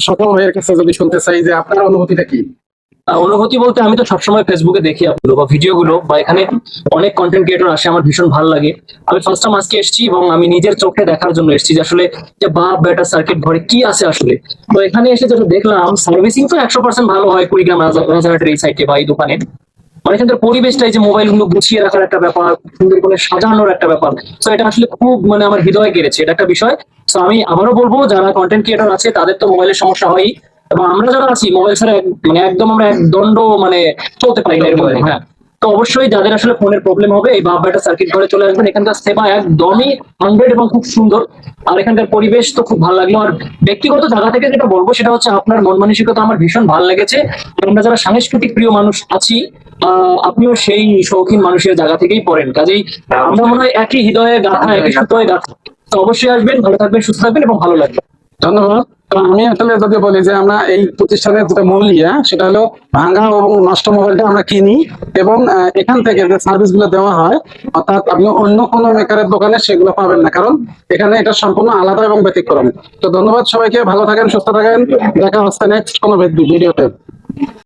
সকল ভাইয়ের কাছে যদি শুনতে চাই যে আপনার অনুভূতিটা কি? অনুভূতি বলতে আমি তো সবসময় ফেসবুকে দেখি আপগুলো বা ভিডিওগুলো বা এখানে অনেক কন্টেন্ট ক্রিয়েটর আসে, আমার ভীষণ ভালো লাগে। আমি ফার্স্ট টাইম আজকে এসেছি এবং আমি নিজের চোখে দেখার জন্য এসেছি যে আসলে যে বাপ বেটা সার্কিট ঘরে কি আছে আসলে। তো এখানে এসে যেটা দেখলাম সার্ভিসিং তো একশো পার্সেন্ট ভালো হয় কুড়িগ্রাম রাজা- রাজারহাটের এই সাইডে বা এই দোকানে। মানে এখানকার পরিবেশটাই যে মোবাইলগুলো গুছিয়ে রাখার একটা ব্যাপার, সুন্দর করে সাজানোর একটা ব্যাপার। তো এটা আসলে খুব মানে আমার হৃদয়ে কেড়েছে এটা একটা বিষয়। তো আমি আবারও বলব, যারা কন্টেন্ট ক্রিয়েটর আছে, তাদের তো মোবাইলের সমস্যা হয় এবং আমরা যারা আছি মোবাইল ছাড়া মানে একদম আমরা এক দণ্ড মানে চলতে পারি না হ্যাঁ। তো অবশ্যই যাদের আসলে ফোনের প্রবলেম হবে, এই বাপ বেটা সার্কিট ঘরে চলে আসবেন। এখানকার সেবা একদমই হান্ড্রেড এবং খুব সুন্দর। আর এখানকার পরিবেশ তো খুব ভালো লাগল। আর ব্যক্তিগত জায়গা থেকে যেটা বলব, সেটা হচ্ছে আপনার মন মানসিকতা আমার ভীষণ ভালো লেগেছে। আমরা যারা সাংস্কৃতিক প্রিয় মানুষ আছি আপনিও সেই শৌখিন মানুষের জায়গা থেকেই পড়েন। কাজেই আমরা মনে হয় একই হৃদয়ে গাথা, একই সুতোয় গাথা। তো অবশ্যই আসবেন, ভালো থাকবেন, সুস্থ থাকবেন এবং ভালো লাগবে। ধন্যবাদ। আমি আসলে যদি বলি যে আমরা এই প্রতিষ্ঠানের যেটা মূল ইয়া, সেটা হলো ভাঙা এবং নষ্ট মোবাইলটা আমরা কিনি এবং এখান থেকে যে সার্ভিসগুলো দেওয়া হয়, অর্থাৎ আপনি অন্য কোনো মেকারের দোকানে সেগুলো পাবেন না। কারণ এখানে এটা সম্পূর্ণ আলাদা এবং ব্যতিক্রম। তো ধন্যবাদ সবাইকে, ভালো থাকেন, সুস্থ থাকেন। দেখা হচ্ছে নেক্সট কোনো ভিডিওতে